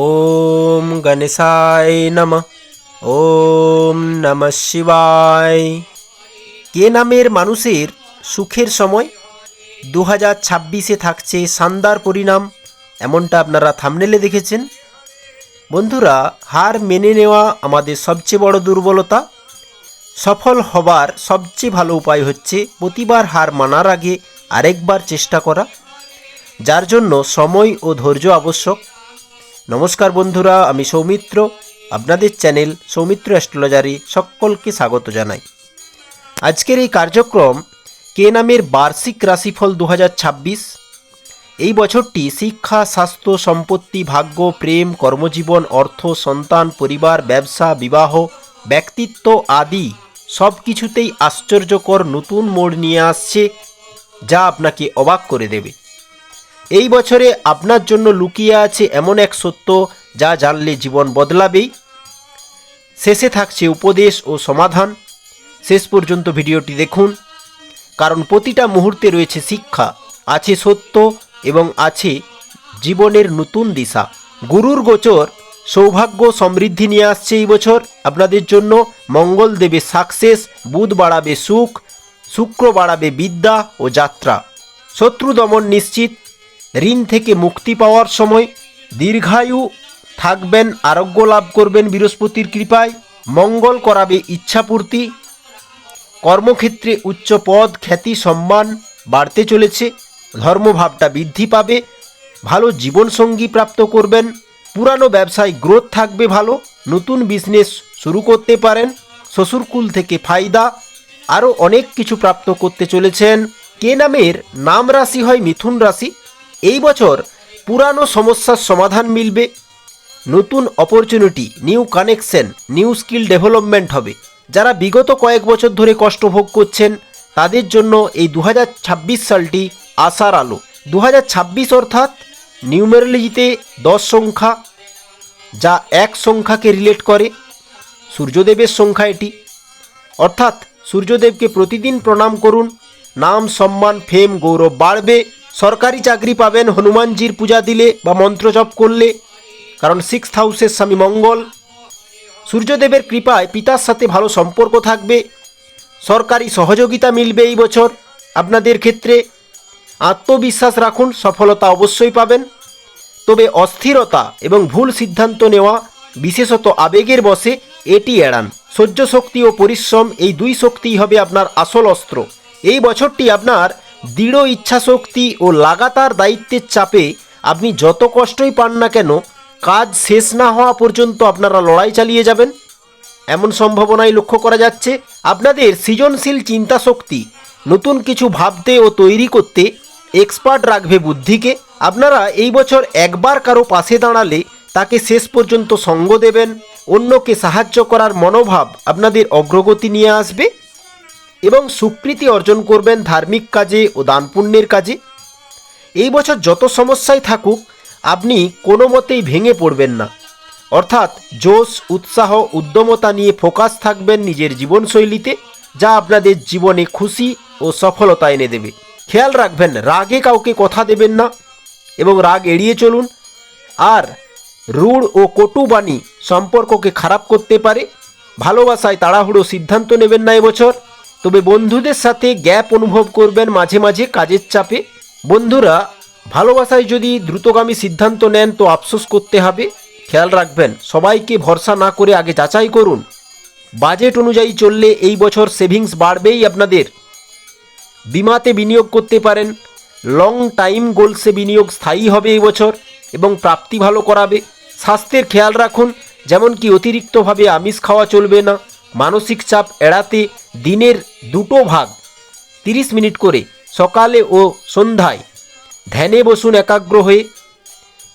ওম গণেশায় নম ওম নম শিবায় কে নামের মানুষের সুখের সময়? দু হাজার ছাব্বিশে থাকছে শানদার পরিণাম, এমনটা আপনারা থামনেলে দেখেছেন। বন্ধুরা, হার মেনে নেওয়া আমাদের সবচেয়ে বড় দুর্বলতা, সফল হবার সবচেয়ে ভালো উপায় হচ্ছে প্রতিবার হার মানার আগে আরেকবার চেষ্টা করা, যার জন্য সময় ও ধৈর্য আবশ্যক। নমস্কার বন্ধুরা, আমি সৌমিত্র। আপনাদের চ্যানেল সৌমিত্র অ্যাস্ট্রোলজারি সকলকে স্বাগত জানাই। আজকের এই কার্যক্রম কে নামের বার্ষিক রাশিফল দু হাজার ছাব্বিশ? এই বছরটি শিক্ষা, স্বাস্থ্য, সম্পত্তি, ভাগ্য, প্রেম, কর্মজীবন, অর্থ, সন্তান, পরিবার, ব্যবসা, বিবাহ, ব্যক্তিত্ব আদি সব কিছুতেই আশ্চর্যকর নতুন মোড় নিয়ে আসছে, যা আপনাকে অবাক করে দেবে। এই বছরে আপনার জন্য লুকিয়ে আছে এমন এক সত্য যা জানলে জীবন বদলাবেই। শেষে থাকছে উপদেশ ও সমাধান। শেষ পর্যন্ত ভিডিওটি দেখুন। কারণ প্রতিটা মুহূর্তে রয়েছে শিক্ষা, আছে সত্য এবং আছে জীবনের নতুন দিশা। গুরুর গোচর, সৌভাগ্য সমৃদ্ধি নিয়ে আসছে এই বছর। আপনাদের জন্য মঙ্গল দেবে সাকসেস, বুধ বাড়াবে সুখ, শুক্র বাড়াবে বিদ্যা ও যাত্রা। শত্রু দমন নিশ্চিত ঋণ থেকে মুক্তি পাওয়ার সময় দীর্ঘায়ু থাকবেন, আরোগ্য লাভ করবেন বৃহস্পতির কৃপায়। মঙ্গল করাবে ইচ্ছাপূর্তি। কর্মক্ষেত্রে উচ্চ পদ, খ্যাতি, সম্মান বাড়তে চলেছে। ধর্মভাবটা বৃদ্ধি পাবে। ভালো জীবনসঙ্গী প্রাপ্ত করবেন। পুরানো ব্যবসায় গ্রোথ থাকবে ভালো। নতুন বিজনেস শুরু করতে পারেন। শ্বশুরকুল থেকে ফায়দা। আরও অনেক কিছু প্রাপ্ত করতে চলেছেন। কে নামের নাম রাশি হয় মিথুন রাশি। এই বছর পুরানো সমস্যার সমাধান মিলবে। নতুন opportunity new connection new skill development হবে। যারা বিগত কয়েক বছর ধরে কষ্ট ভোগ করছেন, তাদের জন্য এই দু হাজার ছাব্বিশ সালটি আশার আলো। দু হাজার ছাব্বিশ অর্থাৎ নিউমেরোলজিতে দশ সংখ্যা, যা এক সংখ্যাকে রিলেট করে। সূর্যদেবের সংখ্যা এটি। অর্থাৎ সূর্যদেবকে প্রতিদিন প্রণাম করুন। নাম, সম্মান ফেম গৌরব বাড়বে। সরকারি চাকরি পাবেন, হনুমানজির পূজা দিলে বা মন্ত্র জপ করলে। কারণ সিক্স হাউসের স্বামী মঙ্গল। সূর্যদেবের কৃপায় পিতার সাথে ভালো সম্পর্ক থাকবে। সরকারি সহযোগিতা মিলবে এই বছর। আপনাদের ক্ষেত্রে আত্মবিশ্বাস রাখুন, সফলতা অবশ্যই পাবেন। তবে অস্থিরতা এবং ভুল সিদ্ধান্ত নেওয়া, বিশেষত আবেগের বসে, এটি এড়ান। সহ্য শক্তি ও পরিশ্রম এই দুই শক্তিই হবে আপনার আসল অস্ত্র। এই বছরটি আপনার দৃঢ় ইচ্ছাশক্তি ও লাগাতার দায়িত্বের চাপে আপনি যত কষ্টই পান না কেন, কাজ শেষ না হওয়া পর্যন্ত আপনারা লড়াই চালিয়ে যাবেন। এমন সম্ভাবনাই লক্ষ্য করা যাচ্ছে আপনাদের সৃজনশীল চিন্তা শক্তি নতুন কিছু ভাবতে ও তৈরি করতে এক্সপার্ট রাখবে বুদ্ধিকে। আপনারা এই বছর একবার কারও পাশে দাঁড়ালে তাকে শেষ পর্যন্ত সঙ্গ দেবেন, অন্যকে সাহায্য করার মনোভাব আপনাদের অগ্রগতি নিয়ে আসবে। এবং স্বীকৃতি অর্জন করবেন ধার্মিক কাজে ও দান পুণ্যের কাজে। এই বছর যত সমস্যাই থাকুক, আপনি কোনো মতেই ভেঙে পড়বেন না। অর্থাৎ জোশ, উৎসাহ, উদ্যমতা নিয়ে ফোকাস থাকবেন নিজের জীবনশৈলীতে, যা আপনাদের জীবনে খুশি ও সফলতা এনে দেবে। খেয়াল রাখবেন, রাগে কাউকে কথা দেবেন না এবং রাগ এড়িয়ে চলুন। আর রূঢ় ও কটু বাণী সম্পর্ককে খারাপ করতে পারে। ভালোবাসায় তাড়াহুড়ো সিদ্ধান্ত নেবেন না এবছর তবে বন্ধুদের সাথে গ্যাপ অনুভব করবেন মাঝে মাঝে কাজের চাপে। বন্ধুরা, ভালোবাসায় যদি দ্রুতগামী সিদ্ধান্ত নেন তো আফসোস করতে হবে। খেয়াল রাখবেন, সবাইকে ভরসা না করে আগে যাচাই করুন। বাজেট অনুযায়ী চললে এই বছর সেভিংস বাড়বেই আপনাদের। বিমাতে বিনিয়োগ করতে পারেন, লং টাইম গোলসে বিনিয়োগ স্থায়ী হবে এই বছর এবং প্রাপ্তি ভালো করাবে। স্বাস্থ্যের খেয়াল রাখুন যেমন কি অতিরিক্তভাবে আমিষ খাওয়া চলবে না। মানসিক চাপ এড়াতে দিনের দুটো ভাগ, তিরিশ মিনিট করে, সকালে ও সন্ধ্যায়। ধ্যানে বসুন একাগ্র হয়ে।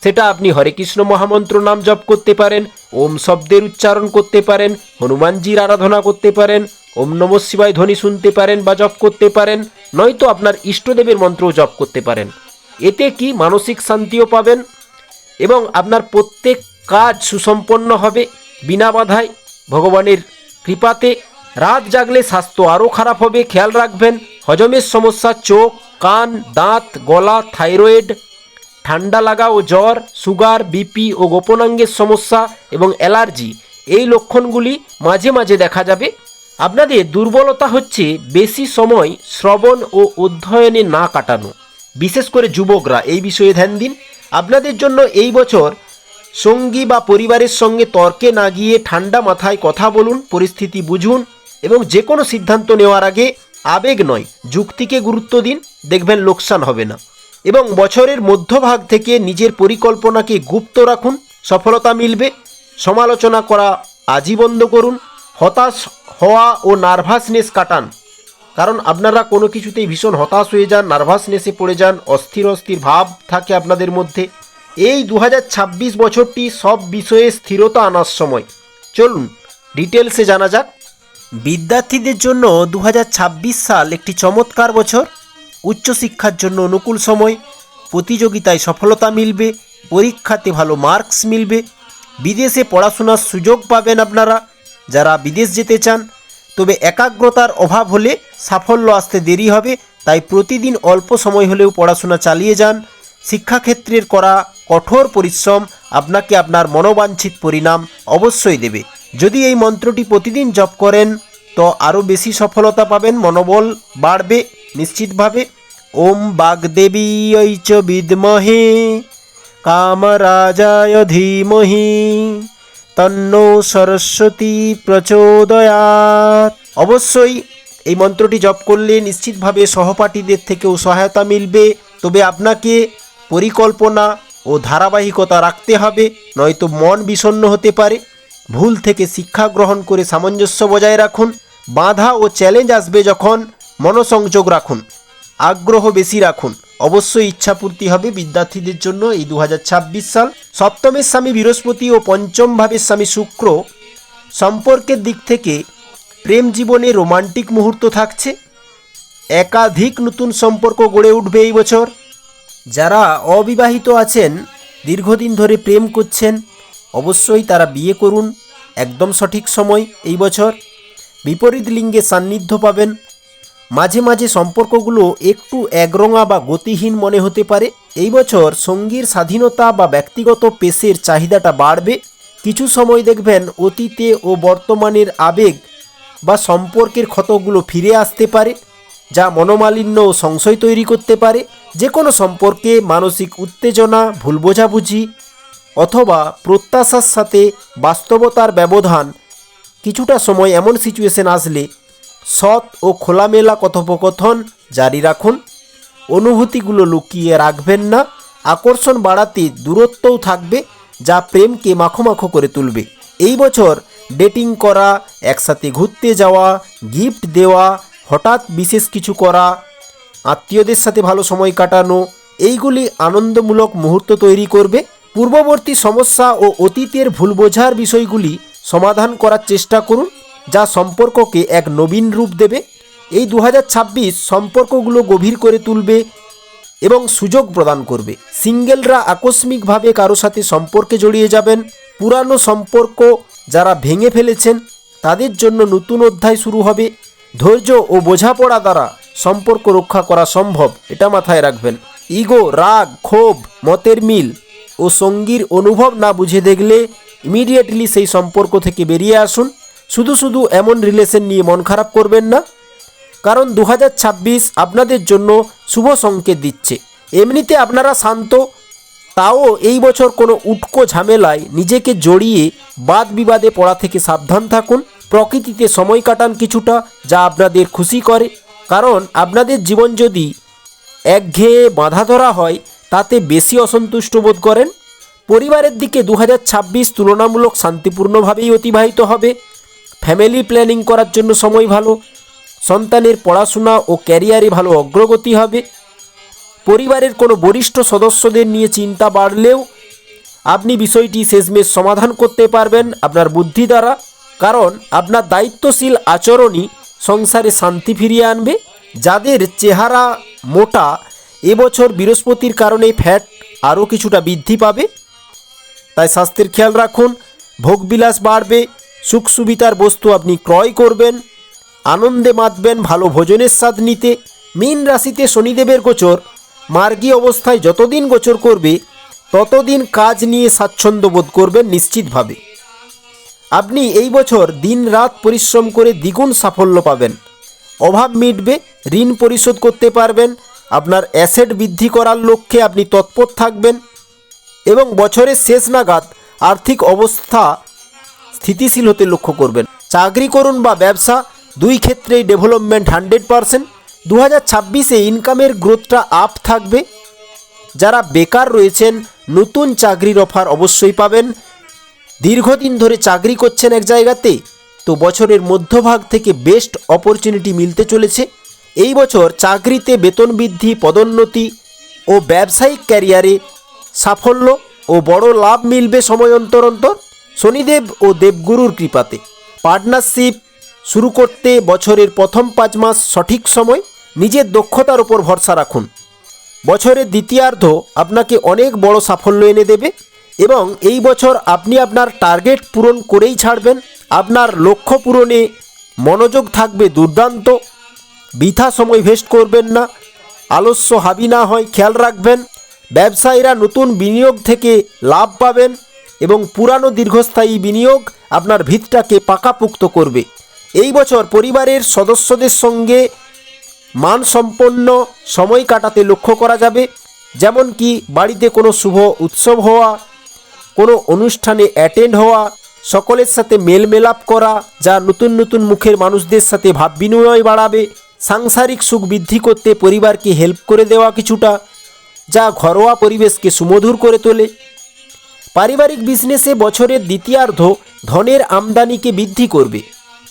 সেটা আপনি হরে কৃষ্ণ মহামন্ত্র নাম জপ করতে পারেন, ওম শব্দের উচ্চারণ করতে পারেন, হনুমানজির আরাধনা করতে পারেন, ওম নম শিবায় ধ্বনি শুনতে পারেন বা জপ করতে পারেন, নয়তো আপনার ইষ্টদেবের মন্ত্রও জপ করতে পারেন। এতে কি মানসিক শান্তিও পাবেন এবং আপনার প্রত্যেক কাজ সুসম্পন্ন হবে বিনা বাধায়। ভগবানের কৃপাতে রাত জাগলে স্বাস্থ্য আরও খারাপ হবে, খেয়াল রাখবেন, হজমের সমস্যা, চোখ, কান, দাঁত, গলা, থাইরয়েড, ঠান্ডা লাগা ও জ্বর, সুগার, বিপি ও গোপনাঙ্গের সমস্যা এবং অ্যালার্জি। এই লক্ষণগুলি মাঝে মাঝে দেখা যাবে। আপনাদের দুর্বলতা হচ্ছে বেশি সময় শ্রবণ ও অধ্যয়নে না কাটানো। বিশেষ করে যুবকরা, এই বিষয়ে ধ্যান দিন। আপনাদের জন্য এই বছর সঙ্গী বা পরিবারের সঙ্গে তর্কে না গিয়ে ঠান্ডা মাথায় কথা বলুন, পরিস্থিতি বুঝুন এবং যে কোনো সিদ্ধান্ত নেওয়ার আগে আবেগ নয়, যুক্তিকে গুরুত্ব দিন, দেখবেন লোকসান হবে না। এবং বছরের মধ্যভাগ থেকে নিজের পরিকল্পনাকে গুপ্ত রাখুন, সফলতা মিলবে, সমালোচনা করা আজই বন্ধ করুন, হতাশ হওয়া ও নার্ভাসনেস কাটান। কারণ আপনারা কোনো কিছুতেই ভীষণ হতাশ হয়ে যান, নার্ভাসনেসে পড়ে যান, অস্থির অস্থির ভাব থাকে আপনাদের মধ্যে। এই দু হাজার ছাব্বিশ বছরটি সব বিষয়ে স্থিরতা আনার সময়। চলুন, ডিটেলসে জানা যাক। বিদ্যার্থীদের জন্য দু হাজার ছাব্বিশ সাল একটি চমৎকার বছর। উচ্চশিক্ষার জন্য অনুকূল সময়। প্রতিযোগিতায় সফলতা মিলবে। পরীক্ষাতে ভালো মার্কস মিলবে। বিদেশে পড়াশোনার সুযোগ পাবেন আপনারা। যারা বিদেশ যেতে চান, তবে একাগ্রতার অভাব হলে সাফল্য আসতে দেরি হবে। তাই প্রতিদিন অল্প সময় হলেও পড়াশোনা চালিয়ে যান। শিক্ষাক্ষেত্রের করা কঠোর পরিশ্রম আপনাকে আপনার মনোবাঞ্ছিত পরিণাম অবশ্যই দেবে। যদি এই মন্ত্রটি প্রতিদিন জপ করেন, তো আরও বেশি সফলতা পাবেন, মনোবল বাড়বে নিশ্চিতভাবে। ওম বাগদেবী ঐচ বিদমহে, কামরাজায় ধীমহি, তন্ন সরস্বতী প্রচোদয়াত। অবশ্যই এই মন্ত্রটি জপ করলে নিশ্চিতভাবে সহপাঠীদের থেকেও সহায়তা মিলবে। তবে আপনাকে পরিকল্পনা ও ধারাবাহিকতা রাখতে হবে, নয়তো মন বিষণ্ণ হতে পারে। ভুল থেকে শিক্ষা গ্রহণ করে সামঞ্জস্য বজায় রাখুন। বাধা ও চ্যালেঞ্জ আসবে যখন মনোসংযোগ রাখুন। আগ্রহ বেশি রাখুন। অবশ্যই ইচ্ছাপূর্তি হবে বিদ্যার্থীদের জন্য এই দু হাজার ছাব্বিশ সাল। সপ্তমের স্বামী বৃহস্পতি ও পঞ্চম ভাবের স্বামী শুক্র সম্পর্কের দিক থেকে প্রেম জীবনে রোমান্টিক মুহূর্ত থাকছে। একাধিক নতুন সম্পর্ক গড়ে উঠবে এই বছর। যারা অবিবাহিত আছেন, দীর্ঘদিন ধরে প্রেম করছেন, অবশ্যই তারা বিয়ে করুন একদম সঠিক সময় এই বছর। বিপরীত লিঙ্গে সান্নিধ্য পাবেন। মাঝে মাঝে সম্পর্কগুলো একটু একরঙা বা গতিহীন মনে হতে পারে। এই বছর সঙ্গীর স্বাধীনতা বা ব্যক্তিগত পেশের চাহিদাটা বাড়বে। কিছু সময় দেখবেন অতীতে ও বর্তমানের আবেগ বা সম্পর্কের ক্ষতগুলো ফিরে আসতে পারে। যা মনোমালিন্য ও সংশয় তৈরি করতে পারে যে কোনো সম্পর্কে মানসিক উত্তেজনা, ভুল বোঝাবুঝি অথবা প্রত্যাশার সাথে বাস্তবতার ব্যবধান কিছুটা সময় এমন সিচুয়েশন আসলে সৎ ও খোলামেলা কথোপকথন জারি রাখুন। অনুভূতিগুলো লুকিয়ে রাখবেন না, আকর্ষণ বাড়াতে দূরত্বও থাকবে, যা প্রেমকে মাখো করে তুলবে। এই বছর ডেটিং করা, একসাথে ঘুরতে যাওয়া গিফট দেওয়া হঠাৎ বিশেষ কিছু করা, আত্মীয়দের সাথে ভালো সময় কাটানো, এইগুলি আনন্দমূলক মুহূর্ত তৈরি করবে। পূর্ববর্তী সমস্যা ও অতীতের ভুল বোঝার বিষয়গুলি সমাধান করার চেষ্টা করুন, যা সম্পর্ককে এক নবীন রূপ দেবে। এই দু হাজার ছাব্বিশ সম্পর্কগুলো গভীর করে তুলবে এবং সুযোগ প্রদান করবে। সিঙ্গেলরা আকস্মিকভাবে কারও সাথে সম্পর্কে জড়িয়ে যাবেন। পুরানো সম্পর্ক যারা ভেঙে ফেলেছেন, তাদের জন্য নতুন অধ্যায় শুরু হবে। ধৈর্য ও বোঝাপড়া দ্বারা সম্পর্ক রক্ষা করা সম্ভব, এটা মাথায় রাখবেন। ইগো, রাগ, ক্ষোভ, মতের মিল ও সঙ্গীর অনুভব না বুঝে দেখলে ইমিডিয়েটলি সেই সম্পর্ক থেকে বেরিয়ে আসুন। শুধু শুধু এমন রিলেশন নিয়ে মন খারাপ করবেন না। কারণ দু হাজার ছাব্বিশ আপনাদের জন্য শুভ সংকেত দিচ্ছে। এমনিতে আপনারা শান্ত, তাও এই বছর কোনো উটকো ঝামেলায় নিজেকে জড়িয়ে বাদ বিবাদে পড়া থেকে সাবধান থাকুন। প্রকৃতিতে সময় কাটান কিছুটা, যা আপনাদের খুশি করে। কারণ আপনাদের জীবন যদি একঘেয়ে বাঁধা ধরা হয়, তাতে বেশি অসন্তুষ্ট বোধ করেন। পরিবারের দিকে দু হাজার ছাব্বিশ তুলনামূলক শান্তিপূর্ণভাবেই অতিবাহিত হবে। ফ্যামিলি প্ল্যানিং করার জন্য সময় ভালো। সন্তানের পড়াশোনা ও ক্যারিয়ারে ভালো অগ্রগতি হবে। পরিবারের কোনো বরিষ্ঠ সদস্যদের নিয়ে চিন্তা বাড়লেও আপনি বিষয়টি শেষমেশ সমাধান করতে পারবেন আপনার বুদ্ধি দ্বারা। কারণ আপনার দায়িত্বশীল আচরণই সংসারে শান্তি ফিরিয়ে আনবে। যাদের চেহারা মোটা, এবছর বৃহস্পতির কারণে ফ্যাট আরও কিছুটা বৃদ্ধি পাবে। তাই স্বাস্থ্যের খেয়াল রাখুন, ভোগবিলাস বাড়বে, সুখ সুবিধার বস্তু আপনি ক্রয় করবেন, আনন্দে মাতবেন, ভালো ভোজনের স্বাদ নিতে। মীন রাশিতে শনিদেবের গোচর, মার্গী অবস্থায় যতদিন গোচর করবে, ততদিন কাজ নিয়ে স্বাচ্ছন্দ্য বোধ করবেন নিশ্চিতভাবে। আপনি এই বছর দিন রাত পরিশ্রম করে দ্বিগুণ সাফল্য পাবেন। অভাব মিটবে, ঋণ পরিশোধ করতে পারবেন, আপনার অ্যাসেট বৃদ্ধি করার লক্ষ্যে আপনি তৎপর থাকবেন এবং বছরের শেষ নাগাদ আর্থিক অবস্থা স্থিতিশীল হতে লক্ষ্য করবেন। চাকরি করুন বা ব্যবসা, দুই ক্ষেত্রেই ডেভেলপমেন্ট হান্ড্রেড পারসেন্ট দু হাজার ছাব্বিশে ইনকামের গ্রোথটা আপ থাকবে। যারা বেকার রয়েছেন, নতুন চাকরির অফার অবশ্যই পাবেন। দীর্ঘদিন ধরে চাকরি করছেন এক জায়গাতে, তো বছরের মধ্যভাগ থেকে বেস্ট অপরচুনিটি মিলতে চলেছে। এই বছর চাকরিতে বেতন বৃদ্ধি, পদোন্নতি ও ব্যবসায়িক ক্যারিয়ারে সাফল্য ও বড় লাভ মিলবে সময় অন্তর অন্তর। শনিদেব ও দেবগুরুর কৃপাতে পার্টনারশিপ শুরু করতে বছরের প্রথম পাঁচ মাস সঠিক সময় নিজের দক্ষতার উপর ভরসা রাখুন। বছরের দ্বিতীয়ার্ধ আপনাকে অনেক বড় সাফল্য এনে দেবে। এবং এই বছর আপনি আপনার টার্গেট পূরণ করেই ছাড়বেন। আপনার লক্ষ্য পূরণে মনোযোগ থাকবে দুর্দান্ত। বৃথা সময় ভেস্ট করবেন না। আলস্য হাবি না হয়, খেয়াল রাখবেন। ব্যবসায়ীরা নতুন বিনিয়োগ থেকে লাভ পাবেন এবং পুরানো দীর্ঘস্থায়ী বিনিয়োগ আপনার ভিতটাকে পাকাপুক্ত করবে। এই বছর পরিবারের সদস্যদের সঙ্গে মানসম্পন্ন সময় কাটাতে লক্ষ্য করা যাবে। যেমন কি বাড়িতে কোনো শুভ উৎসব হওয়া কোনো অনুষ্ঠানে অ্যাটেন্ড হওয়া, সকলের সাথে মেলমেলাপ করা, যা নতুন নতুন মুখের মানুষদের সাথে ভাব বিনিময় বাড়াবে, সাংসারিক সুখ বৃদ্ধি করতে পরিবারকে হেল্প করে দেওয়া কিছুটা, যা ঘরোয়া পরিবেশকে সুমধুর করে তোলে। পারিবারিক বিজনেসে বছরের দ্বিতীয়ার্ধ ধনের আমদানিকে বৃদ্ধি করবে।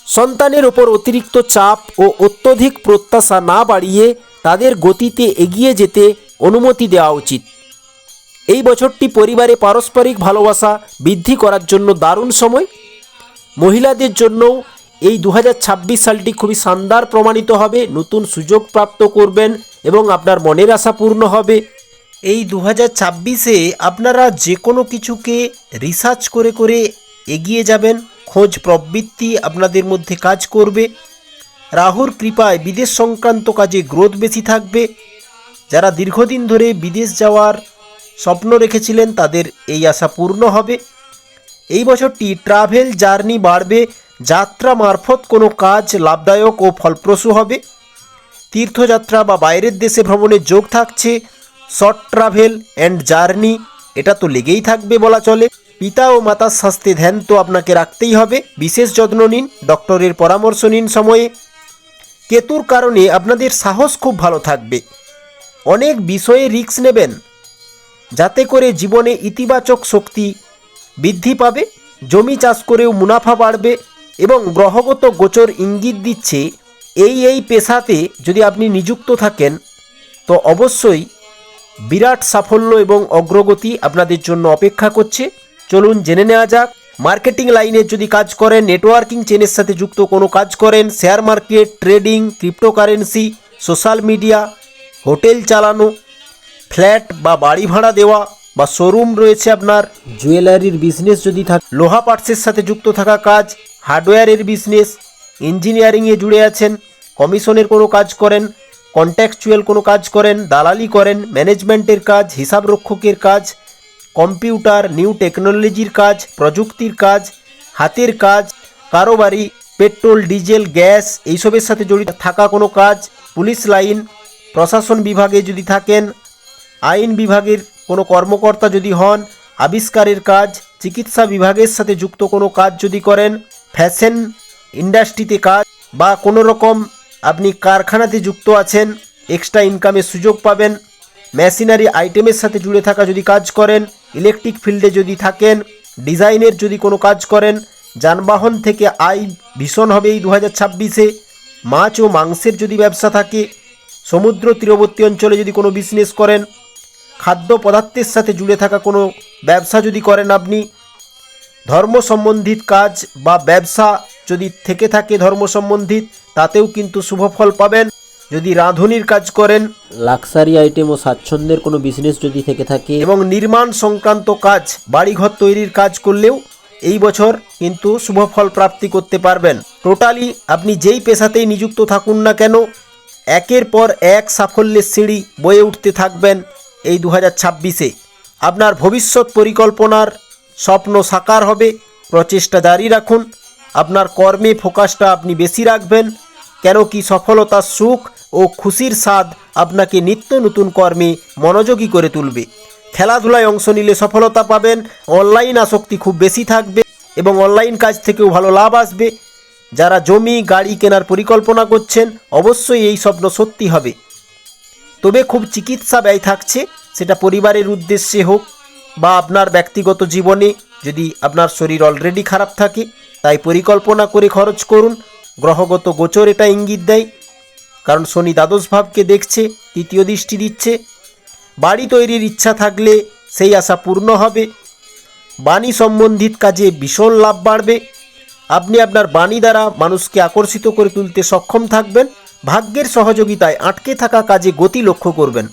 সন্তানের ওপর অতিরিক্ত চাপ ও অত্যধিক প্রত্যাশা না বাড়িয়ে তাদের গতিতে এগিয়ে যেতে অনুমতি দেওয়া উচিত। এই বছরটি পরিবারে পারস্পরিক ভালোবাসা বৃদ্ধি করার জন্য দারুণ সময়। মহিলাদের জন্যও এই দু হাজার ছাব্বিশ সালটি খুবই শানদার প্রমাণিত হবে, নতুন সুযোগ প্রাপ্ত করবেন এবং আপনার মনের আশা পূর্ণ হবে। এই দু হাজার ছাব্বিশে আপনারা যে কোনো কিছুকে রিসার্চ করে করে এগিয়ে যাবেন, খোঁজ প্রবৃত্তি আপনাদের মধ্যে কাজ করবে। রাহুর কৃপায় বিদেশ সংক্রান্ত কাজে গ্রোথ বেশি থাকবে। যারা দীর্ঘদিন ধরে বিদেশ যাওয়ার স্বপ্ন রেখেছিলেন তাদের এই আশা পূর্ণ হবে। এই বছরটি ট্রাভেল জার্নি বাড়বে, যাত্রা মারফত কোনো কাজ লাভদায়ক ও ফলপ্রসূ হবে। তীর্থযাত্রা বা বাইরের দেশে ভ্রমণের যোগ থাকছে শর্ট ট্রাভেল অ্যান্ড জার্নি এটা তো লেগেই থাকবে বলা চলে। পিতা ও মাতার স্বাস্থ্যে ধ্যান তো আপনাকে রাখতেই হবে। বিশেষ যত্ন নিন, ডক্টরের পরামর্শ নিন সময়ে। কেতুর কারণে আপনাদের সাহস খুব ভালো থাকবে। অনেক বিষয়ে রিস্ক নেবেন। যাতে করে জীবনে ইতিবাচক শক্তি বৃদ্ধি পাবে, জমি চাষ করেও মুনাফা বাড়বে এবং গ্রহগত গোচর ইঙ্গিত দিচ্ছে, এই এই পেশাতে যদি আপনি নিযুক্ত থাকেন, তো অবশ্যই বিরাট সাফল্য এবং অগ্রগতি আপনাদের জন্য অপেক্ষা করছে। চলুন জেনে নেওয়া যাক, মার্কেটিং লাইনে যদি কাজ করেন, নেটওয়ার্কিং চেনের সাথে যুক্ত কোনো কাজ করেন, share market, trading, cryptocurrency, social media, hotel চালানো ফ্ল্যাট বা বাড়ি ভাড়া দেওয়া বা শোরুম রয়েছে আপনার। জুয়েলারির বিজনেস যদি থাকে, লোহা পার্টসের সাথে যুক্ত থাকা কাজ হার্ডওয়্যারের বিজনেস ইঞ্জিনিয়ারিংয়ে জুড়ে আছেন কমিশনের কোনো কাজ করেন কন্ট্যাকচুয়াল কোনো কাজ করেন, দালালি করেন ম্যানেজমেন্টের কাজ, হিসাব রক্ষকের কাজ কম্পিউটার নিউ টেকনোলজির কাজ, প্রযুক্তির কাজ, হাতের কাজ কারোবারি পেট্রোল ডিজেল গ্যাস এইসবের সাথে জড়িত থাকা কোনো কাজ পুলিশ লাইন প্রশাসন বিভাগে যদি থাকেন আইন বিভাগের কোনো কর্মকর্তা যদি হন, আবিষ্কারের কাজ, চিকিৎসা বিভাগের সাথে যুক্ত কোনো কাজ যদি করেন, ফ্যাশন ইন্ডাস্ট্রিতে কাজ বা কোনো রকম আপনি কারখানাতে যুক্ত আছেন, এক্সট্রা ইনকামের সুযোগ পাবেন, মেশিনারি আইটেমের সাথে জুড়ে থাকা যদি কাজ করেন, ইলেকট্রিক ফিল্ডে যদি থাকেন, ডিজাইনের যদি কোনো কাজ করেন, যানবাহন থেকে আয় ভীষণ হবে এই দু হাজার ছাব্বিশে। মাছ ও মাংসের যদি ব্যবসা থাকে, সমুদ্র তীরবর্তী অঞ্চলে যদি কোনো বিজনেস করেন খাদ্য পদার্থের সাথে জুড়ে থাকা কোনো ব্যবসা যদি করেন আপনি ধর্ম সম্বন্ধিত কাজ বা ব্যবসা যদি থেকে থাকে ধর্ম সম্বন্ধিত তাতেও কিন্তু শুভ ফল পাবেন। যদি রাঁধুনির কাজ করেন লাক্সারি আইটেম ও স্বাচ্ছন্দ্যের কোনো বিজনেস যদি থেকে থাকে এবং নির্মাণ সংক্রান্ত কাজ বাড়িঘর তৈরির কাজ করলেও এই বছর কিন্তু শুভ ফল প্রাপ্তি করতে পারবেন। টোটালি আপনি যেই পেশাতেই নিযুক্ত থাকুন না কেন একের পর এক সাফল্যের সিঁড়ি বয়ে উঠতে থাকবেন। এই দু হাজার ছাব্বিশে। আপনার ভবিষ্যৎ পরিকল্পনার স্বপ্ন সাকার হবে, প্রচেষ্টা জারি রাখুন। আপনার কর্মে ফোকাসটা আপনি বেশি রাখবেন। কেন কি সফলতার সুখ ও খুশির স্বাদ আপনাকে নিত্য নতুন কর্মে মনোযোগী করে তুলবে। খেলাধুলায় অংশ নিলে সফলতা পাবেন, অনলাইন আসক্তি খুব বেশি থাকবে এবং অনলাইন কাজ থেকেও ভালো লাভ আসবে। যারা জমি, গাড়ি কেনার পরিকল্পনা করছেন, অবশ্যই এই স্বপ্ন সত্যি হবে। তবে খুব চিকিৎসা ব্যয় থাকছে, সেটা পরিবারের উদ্দেশ্যে হোক বা আপনার ব্যক্তিগত জীবনে যদি আপনার শরীর অলরেডি খারাপ থাকে, তাই পরিকল্পনা করে খরচ করুন। গ্রহগত গোচর এটা ইঙ্গিত দেয়, কারণ শনি দ্বাদশ ভাবকে দেখছে, তৃতীয় দৃষ্টি দিচ্ছে। বাড়ি তৈরির ইচ্ছা থাকলে সেই আশা পূর্ণ হবে। বাণী সম্বন্ধিত কাজে ভীষণ লাভ বাড়বে। আপনি আপনার বাণী দ্বারা মানুষকে আকর্ষিত করে তুলতে সক্ষম থাকবেন। ভাগ্যের সহযোগিতায় আটকে থাকা কাজে গতি লক্ষ্য করবেন।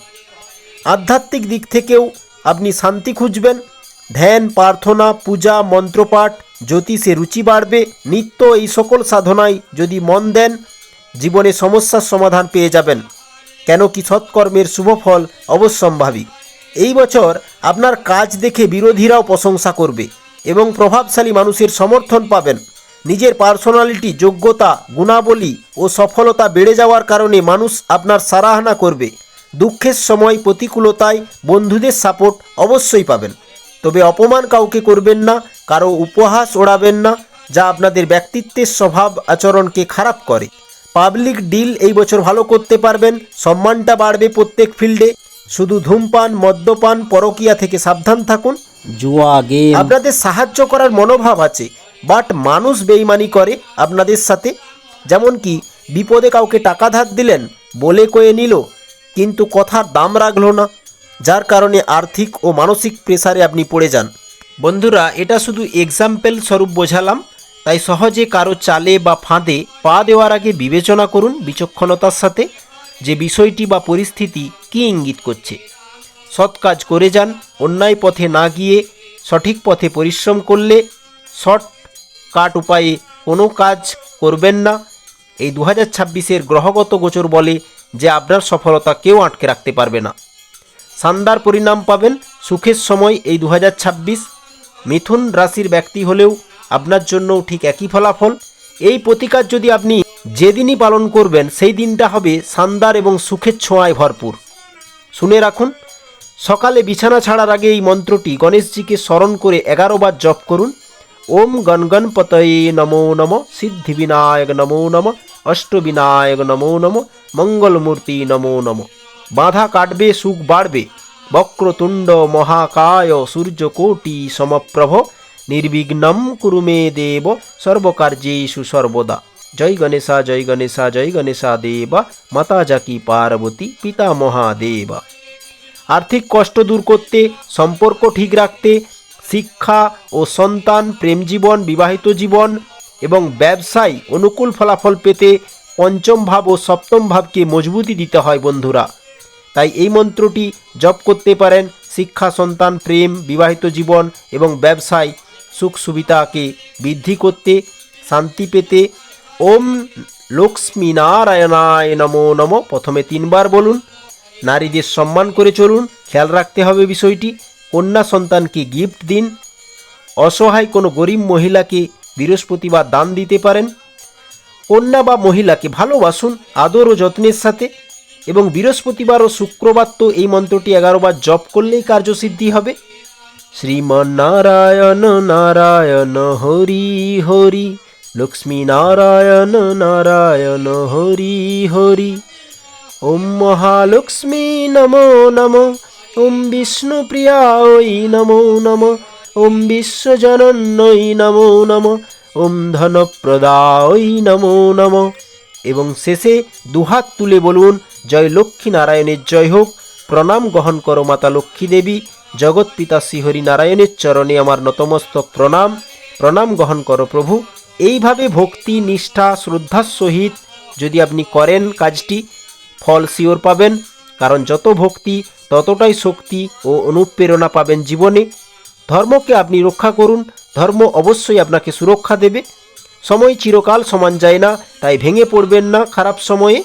আধ্যাত্মিক দিক থেকেও আপনি শান্তি খুঁজবেন। ধ্যান, প্রার্থনা, পূজা, মন্ত্রপাঠ, জ্যোতিষে রুচি বাড়বে। নিত্য এই সকল সাধনায় যদি মন দেন, জীবনে সমস্যার সমাধান পেয়ে যাবেন। কেন কি সৎকর্মের শুভফল অবশ্যম্ভাবী। এই বছর আপনার কাজ দেখে বিরোধীরাও প্রশংসা করবে এবং প্রভাবশালী মানুষের সমর্থন পাবেন। নিজের পার্সোনালিটি যোগ্যতা গুণাবলী ও সফলতা বেড়ে যাওয়ার কারণে মানুষ আপনার সারাহনা করবে। দুঃখের সময় প্রতিকূলতায় বন্ধুদের সাপোর্ট অবশ্যই পাবেন। তবে অপমান কাউকে করবেন না কারও উপহাস ওড়াবেন না যা আপনাদের ব্যক্তিত্বের স্বভাব আচরণকে খারাপ করে। পাবলিক ডিল এই বছর ভালো করতে পারবেন সম্মানটা বাড়বে প্রত্যেক ফিল্ডে। শুধু ধূমপান মদ্যপান পরকিয়া থেকে সাবধান থাকুন। জুয়া গেম। আপনাদের সাহায্য করার মনোভাব আছে। বাট মানুষ বেইমানি করে আপনাদের সাথে। যেমন কি, বিপদে কাউকে টাকা ধার দিলেন বলে কয়ে নিল, কিন্তু কথার দাম রাখল না, যার কারণে আর্থিক ও মানসিক প্রেসারে আপনি পড়ে যান। বন্ধুরা, এটা শুধু এক্সাম্পল স্বরূপ বোঝালাম, তাই সহজে কারও চালে বা ফাঁদে পা দেওয়ার আগে বিবেচনা করুন বিচক্ষণতার সাথে, যে বিষয়টি বা পরিস্থিতি কী ইঙ্গিত করছে। সৎ কাজ করে যান, অন্যায় পথে না গিয়ে, সঠিক পথে পরিশ্রম করলে শর্ট কাট উপায়ে কোনো কাজ করবেন না। এই দু হাজার ছাব্বিশের গ্রহগত গোচর বলে যে আপনার সফলতা কেউ আটকে রাখতে পারবে না। শানদার পরিণাম পাবেন সুখের সময় এই দু হাজার ছাব্বিশ। মিথুন রাশির ব্যক্তি হলেও আপনার জন্যও ঠিক একই ফলাফল। এই প্রতিকার যদি আপনি যেদিনই পালন করবেন, সেই দিনটা হবে শানদার এবং সুখের ছোঁয়ায় ভরপুর। শুনে রাখুন, সকালে বিছানা ছাড়ার আগে এই মন্ত্রটি গণেশজিকে স্মরণ করে এগারো বার জপ করুন। ওম গণগণপতয়ে নমো নম সিদ্ধিবিনায়ক নমো নম অষ্টবিনায়ক নমো নম মঙ্গলমূর্তি নমো নম বাধা কাটবে সুখ বাড়বে বক্রতুণ্ড মহাকায় সূর্যকোটি সমপ্রভ নির্বিঘ্নম কুরু মে দেব সর্বকার্যেষু সর্বদা জয় গণেশা জয় গণেশা জয় গণেশা দেবা মাতা জাকি পার্বতী পিতা মহাদেবা আর্থিক কষ্ট দূর করতে সম্পর্ক ঠিক রাখতে শিক্ষা ও সন্তান প্রেম জীবন বিবাহিত জীবন এবং ব্যবসায় অনুকূল ফলাফল পেতে পঞ্চম ভাব ও সপ্তম ভাবকে মজবুতি দিতে হয় বন্ধুরা। তাই এই মন্ত্রটি জপ করতে পারেন শিক্ষা, সন্তান, প্রেম, বিবাহিত জীবন এবং ব্যবসায় সুখ সুবিধাকে বৃদ্ধি করতে, শান্তি পেতে। ওম লক্ষ্মী নারায়ণায় নমো নম। প্রথমে তিনবার বলুন। নারীদের সম্মান করে চলুন। খেয়াল রাখতে হবে বিষয়টি। কন্যা সন্তানকে গিফট দিন। অসহায় কোনো গরিব মহিলাকে বৃহস্পতিবার দান দিতে পারেন। কন্যা বা মহিলাকে ভালোবাসুন আদর ও যত্নের সাথে এবং বৃহস্পতিবার ও শুক্রবার তো এই মন্ত্রটি এগারোবার জপ করলেই কার্যসিদ্ধি হবে। শ্রীমন্নারায়ণ নারায়ণ হরি হরি, লক্ষ্মী নারায়ণ নারায়ণ হরি হরি, ওম মহালক্ষ্মী নমো নম। ওম বিষ্ণুপ্রিয়ায় নমো নম। ওম বিশ্বজনন্যই নমো নম। ওম ধনপ্রদায় নমো নম। এবং শেষে দুহাত তুলে বলুন, জয় লক্ষ্মী নারায়ণের জয় হোক। প্রণাম গ্রহণ করো মাতা লক্ষ্মী দেবী। জগৎ পিতা শ্রীহরি নারায়ণের চরণে আমার নতমস্তক প্রণাম। প্রণাম গ্রহণ করো প্রভু। এইভাবে ভক্তি, নিষ্ঠা, শ্রদ্ধার সহিত যদি আপনি করেন কাজটি, ফল শিওর পাবেন। কারণ যত ভক্তি ততটাই শক্তি ও অনুপ্রেরণা পাবেন জীবনে। ধর্মকে আপনি রক্ষা করুন, ধর্ম অবশ্যই আপনাকে সুরক্ষা দেবে। সময় চিরকাল সমান যায় না, তাই ভেঙে পড়বেন না খারাপ সময়ে।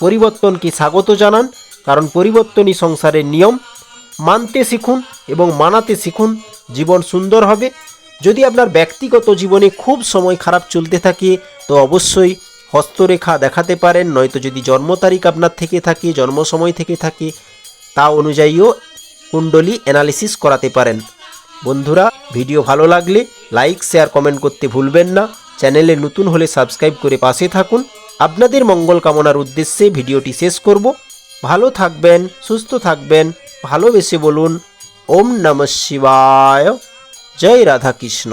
পরিবর্তনকে স্বাগত জানান, কারণ পরিবর্তনই সংসারের নিয়ম। মানতে শিখুন এবং মানাতে শিখুন, জীবন সুন্দর হবে। যদি আপনার ব্যক্তিগত জীবনে খুব সময় খারাপ চলতে থাকে, তো অবশ্যই হস্তরেখা দেখাতে পারেন, নয়তো যদি জন্ম তারিখ আপনার থেকে থাকে, জন্ম সময় থেকে থাকে তা অনুযায়ীও কুণ্ডলী অ্যানালিসিস করাতে পারেন। বন্ধুরা, ভিডিও ভালো লাগলে লাইক শেয়ার কমেন্ট করতে ভুলবেন না। চ্যানেলে নতুন হলে সাবস্ক্রাইব করে পাশে থাকুন। আপনাদের মঙ্গল কামনার উদ্দেশ্যে ভিডিওটি শেষ করব। ভালো থাকবেন, সুস্থ থাকবেন, ভালোবেসে বলুন, ওম নমঃ শিবায়। জয় রাধাকৃষ্ণ।